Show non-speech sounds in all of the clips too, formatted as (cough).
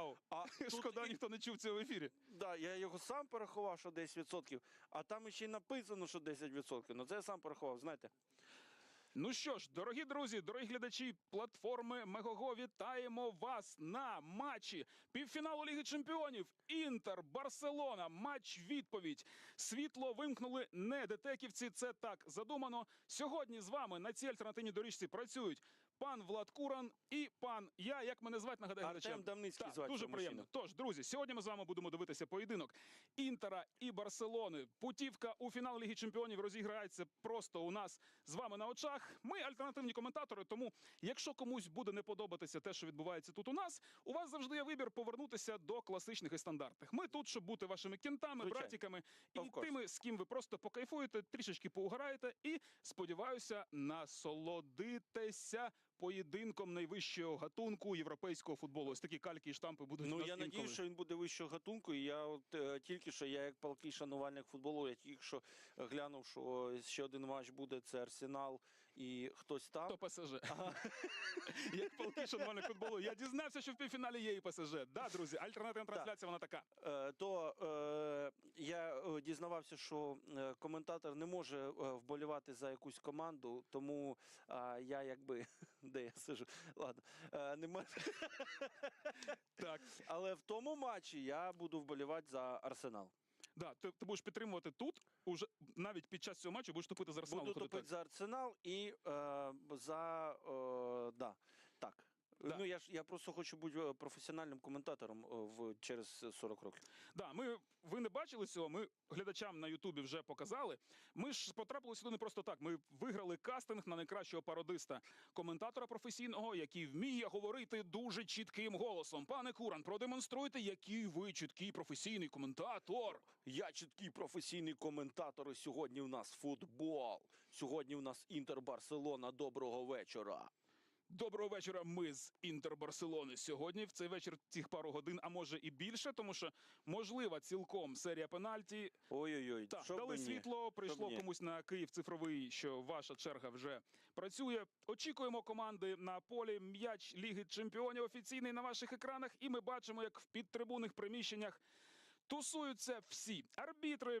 Вау! А (laughs) Шкода, ніхто не чув цього в ефірі. Да, я його сам порахував, що 10%, а там ще й написано, що 10%. Ну це я сам порахував, знаєте. Ну що ж, дорогі друзі, дорогі глядачі платформи Мегого, вітаємо вас на матчі півфіналу Ліги Чемпіонів. Інтер, Барселона. Матч відповідь. Світло вимкнули не детеківці. Це так задумано. Сьогодні з вами на цій альтернативній доріжці працюють пан Влад Куран і пан я. Як мене звати, нагадай Артем. Дамницький Так, звати Дуже цього приємно. мужчину. Тож, друзі, сьогодні ми з вами будемо дивитися поєдинок Інтера і Барселони. Путівка у фінал Ліги Чемпіонів розіграється просто у нас з вами на очах. Ми альтернативні коментатори. Тому, якщо комусь буде не подобатися те, що відбувається тут у нас, у вас завжди є вибір повернутися до класичних і стандартних. Ми тут, щоб бути вашими кінтами, Звичайно. братіками і course. тими, з ким ви просто покайфуєте, трішечки поуграєте і сподіваюся, насолодитеся поєдинком найвищого гатунку європейського футболу. Ось такі кальки і штампи будуть. Ну я надію, що він буде вищого гатунку. І я от е, тільки що, я як палкий шанувальник футболу, я тільки що глянув, що ще один матч буде це Арсенал і хтось там. То ПСЖ. (laughs) Як полки шанувальник футболу. Я дізнався, що в півфіналі є і ПСЖ. Да, друзі, альтернативна трансляція, вона така. Е, то е, я е, дізнавався, що коментатор не може вболівати за якусь команду, тому е, я якби де я сижу, ладно, е, нема... Так. Але в тому матчі я буду вболівати за Арсенал. Да, ти, ти будеш підтримувати тут, уже навіть під час цього матчу будеш топити за Арсенал. Буду виходити топити за Арсенал і е, за е, да, так. Да. Ну я ж я просто хочу бути е, професіональним коментатором е, в через 40 років. Да, ми ви не бачили цього. Ми глядачам на Ютубі вже показали. Ми ж потрапили сюди не просто так. Ми виграли кастинг на найкращого пародиста, коментатора професійного, який вміє говорити дуже чітким голосом. Пане Куран, продемонструйте, який ви чіткий професійний коментатор. Я чіткий професійний коментатор. і Сьогодні в нас футбол. Сьогодні в нас Інтер Барселона. Доброго вечора. Доброго вечора. Ми з Інтер Барселони. Сьогодні в цей вечір цих пару годин, а може і більше, тому що можлива цілком серія пенальті. Ой-ой-ой. Так, щоб дали світло, прийшло комусь на Київ цифровий, що ваша черга вже працює. Очікуємо команди на полі. М'яч Ліги Чемпіонів офіційний на ваших екранах, і ми бачимо, як в підтрибунних приміщеннях тусуються всі арбітри,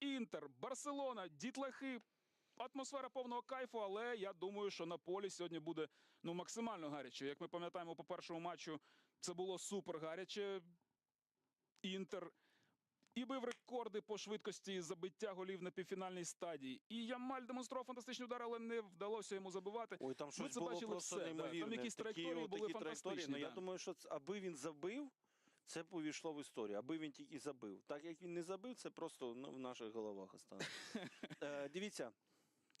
Інтер, Барселона, дітлахи. Атмосфера повного кайфу, але я думаю, що на полі сьогодні буде ну максимально гаряче. Як ми пам'ятаємо по першому матчу, це було супер гаряче. Інтер і бив рекорди по швидкості забиття голів на півфінальній стадії. І Ямаль демонстрував фантастичні удари, але не вдалося йому забивати. Ой, там Ми щось це було бачили просто все. неймовірне. Там якісь Такі траєкторії були такі траєкторії. фантастичні. Ну, я думаю, що це, аби він забив, це повійшло в історію. Аби він тільки забив. Так як він не забив, це просто ну, в наших головах осталось. (laughs) е, дивіться.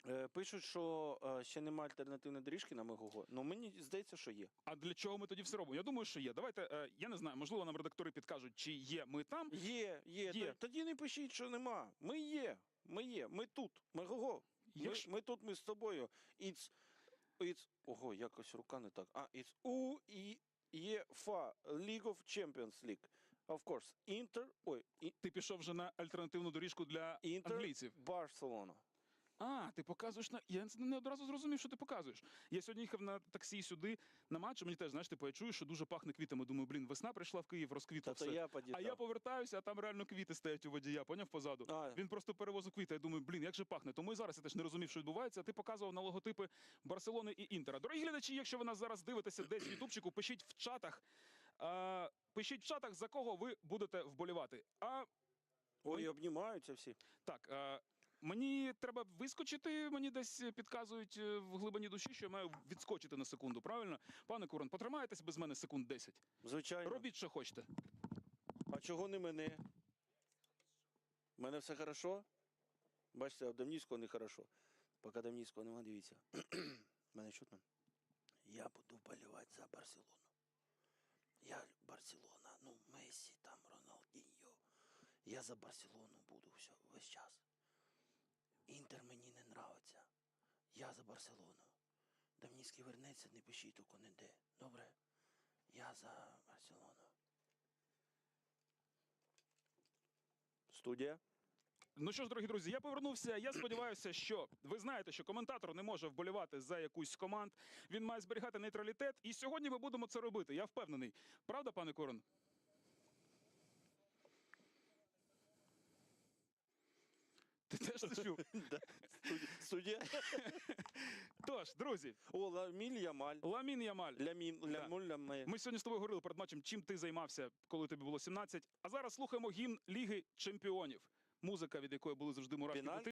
Е, Пишуть, що е, ще немає альтернативної доріжки на Мегого. Ну мені здається, що є. А для чого ми тоді все робимо? Я думаю, що є. Давайте е, я не знаю, можливо, нам редактори підкажуть, чи є ми там. Є, є. Є. Тоді не пишіть, що нема. Ми є. Ми є. Ми тут. Мегого. Ми, Якщо- ми тут, ми з тобою. It's, it's, ого, якось рука не так. А, it's U і UEFA League of Champions League. Of course. Інтер, ой, і- Ти пішов вже на альтернативну доріжку для Інтер, англійців. Барселона. А, ти показуєш на. Я не одразу зрозумів, що ти показуєш. Я сьогодні їхав на таксі сюди на матч. Мені теж знаєш, типу, я чую, що дуже пахне квітами. Думаю, блін, весна прийшла в Київ, розквітла все. я а я повертаюся, а там реально квіти стоять у водія, поняв позаду. А. Він просто перевозив квіти. Я думаю, блін, як же пахне. Тому і зараз я теж не розумів, що відбувається. А ти показував на логотипи Барселони і Інтера. Дорогі глядачі, якщо ви нас зараз дивитеся десь в Ютубчику, пишіть в чатах. А, пишіть в чатах, за кого ви будете вболівати. А Ой, обнімаються всі. так, е, мені треба вискочити, мені десь підказують е, в глибині душі, що я маю відскочити на секунду, правильно? Пане Куран, потримаєтесь без мене секунд 10. Звичайно. Робіть, що хочете. А чого не мене? У мене все хорошо? Бачите, а в Давнівського не хорошо. Поки Давнівського нема, дивіться. (clears throat) Мене чутно? Я буду вболівати за Барселону. Я Барселона, ну, Месі, там, Роналдіньо. Я за Барселону буду все, весь час. Інтер мені не нравиться. Я за Барселону. Давнівський вернеться, не пишіть тільки не де. Добре? Я за Барселону. Студія. Ну що ж, дорогі друзі, я повернувся. Я сподіваюся, що ви знаєте, що коментатор не може вболівати за якусь команд. Він має зберігати нейтралітет. І сьогодні ми будемо це робити. Я впевнений. Правда, пане Корон? Студія- (laughs) Студія. Тож, друзі, О, Ламіль Ямаль. Ламін Ямаль. Лямін. Лямуль, Ляме. Ми сьогодні з тобою говорили перед матчем, чим ти займався, коли тобі було 17. А зараз слухаємо гімн Ліги Чемпіонів. Музика, від якої були завжди мурашки.